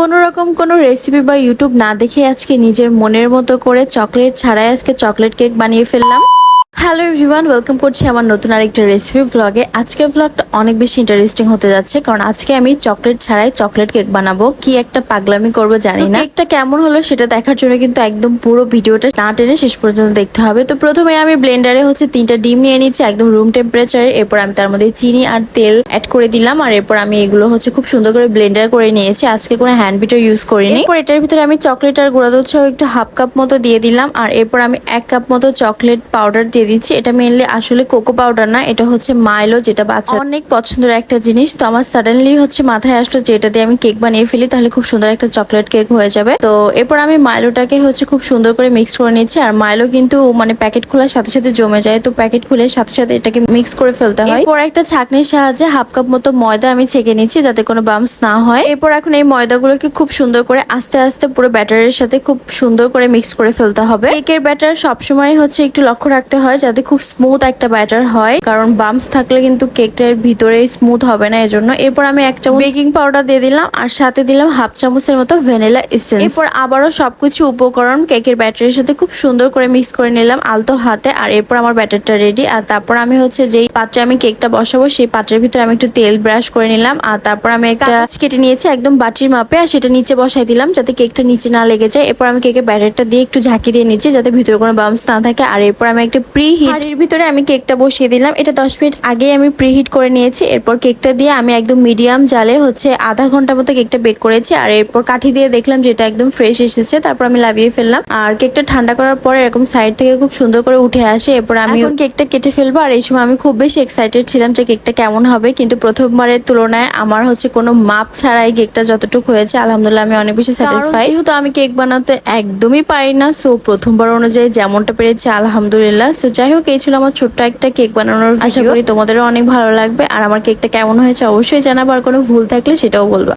কোনো রকম কোনো রেসিপি বা ইউটিউব না দেখে আজকে নিজের মনের মতো করে চকলেট ছাড়াই আজকে চকলেট কেক বানিয়ে ফেললাম। হ্যালো এভরিওয়ান ওয়েলকাম করছি আমার নতুন আরেকটা রেসিপি ব্লগে আজকের ব্লগটা অনেক বেশি ইন্টারেস্টিং হতে যাচ্ছে কারণ আজকে আমি চকলেট ছাড়াই চকলেট কেক বানাবো। কি একটা পাগলামি করব জানি না। কেকটা কেমন হলো সেটা দেখার জন্য কিন্তু একদম পুরো ভিডিওটা না টেনে শেষ পর্যন্ত দেখতে হবে। তো প্রথমে আমি ব্লেন্ডারে হচ্ছে তিনটা ডিম নিয়ে নিচ্ছি একদম রুম টেম্পারেচারে এরপর আমি তার মধ্যে চিনি আর তেল অ্যাড করে দিলাম আর এরপর আমি এগুলো হচ্ছে খুব সুন্দর করে ব্লেন্ডার করে নিয়েছি। আজকে কোনো হ্যান্ড বিটার ইউজ করিনি। এরপর এটার ভিতরে আমি চকলেট আর গুঁড়া দুধ সহ একটু হাফ কাপ মতো দিয়ে দিলাম আর এরপর আমি এক কাপ মতো চকলেট পাউডার দিয়ে দিচ্ছি এটা মেনলি আসলে কোকো পাউডার না, এটা হচ্ছে মাইলো যেটা বাচ্চা অনেক পছন্দের একটা জিনিস। তো আমার সাডেনলি হচ্ছে মাথায় আসলো যে এটা দিয়ে আমি কেক বানিয়ে ফেলি, তাহলে খুব সুন্দর একটা চকলেট কেক হয়ে যাবে। তো এরপর আমি মাইলোটাকে হচ্ছে খুব সুন্দর করে মিক্স করে নিচ্ছি আর মাইলো কিন্তু মানে প্যাকেট খোলার সাথে সাথে জমে যায়। তো প্যাকেট খুলে সাথে সাথে এটাকে মিক্স করে ফেলতে হয়। এরপর একটা ছাঁকনির সাহায্যে হাফ কাপ মতো ময়দা আমি ছেঁকে নিচ্ছি যাতে কোনো বামস না হয়। এরপর এখন এই ময়দাগুলোকে খুব সুন্দর করে আস্তে আস্তে পুরো ব্যাটারের সাথে খুব সুন্দর করে মিক্স করে ফেলতে হবে। কেকের ব্যাটার সবসময় হচ্ছে একটু লক্ষ্য রাখতে হয়। যাতে খুব স্মুথ একটা ব্যাটার হয়। কারণ বামস থাকলে কিন্তু কেকটার ভিতরে স্মুথ হবে না এজন্য। এরপর আমি এক চামচ বেকিং পাউডার দিয়ে দিলাম আর সাথে দিলাম হাফ চামচের মতো ভ্যানিলা এসেন্স এরপর আবারও সবকিছু উপকরণ কেকের ব্যাটারের সাথে খুব সুন্দর করে মিক্স করে নিলাম আলতো হাতে। আর এরপর আমার ব্যাটারটা রেডি আর তারপর আমি হচ্ছে যেই পাত্রে আমি কেকটা বসাবো সেই পাত্রের ভিতরে আমি একটু তেল ব্রাশ করে নিলাম। আর তারপর আমি একটা কেটে নিয়েছি একদম বাটির মাপে আর সেটা নিচে বসাই দিলাম যাতে কেকটা নিচে না লেগে যায়। এরপর আমি কেকের ব্যাটারটা দিয়ে একটু ঝাঁকি দিয়ে নিচ্ছি যাতে ভিতরে কোনো বামস না থাকে। আর এরপর আমি একটা প্রি হিটের ভিতরে আমি কেকটা বসিয়ে দিলাম। এটা দশ মিনিট আগে আমি প্রি হিট করে নিয়েছি। এরপর কেকটা দিয়ে আমি একদম মিডিয়াম জালে হচ্ছে আধা ঘণ্টা মতো কেকটা বেক করেছি। আর এরপর কাঠি দিয়ে দেখলাম যে এটা একদম ফ্রেশ এসেছে। তারপর আমি লাভিয়ে ফেললাম। আর কেকটা ঠান্ডা করার পর এরকম সাইড থেকে খুব সুন্দর করে উঠে আসে। এরপর আমি কেকটা কেটে ফেলব। আর এই সময় আমি খুব বেশি এক্সাইটেড ছিলাম যে কেকটা কেমন হবে। কিন্তু প্রথমবারের তুলনায় আমার হচ্ছে কোনো মাপ ছাড়াই কেকটা যতটুকু হয়েছে আলহামদুলিল্লাহ আমি অনেক বেশি স্যাটিসফাই যেহেতু আমি কেক বানাতে একদমই পারি না সো প্রথমবার অনুযায়ী যেমনটা পেরেছি আলহামদুলিল্লাহ। সো যাই হোক এই ছিল আমার ছোট্ট একটা কেক বানানোর আশা করি তোমাদেরও অনেক ভালো লাগবে। আর আমার কেকটা কেমন হয়েছে অবশ্যই জানাব। আর কোনো ভুল থাকলে সেটাও বলবা।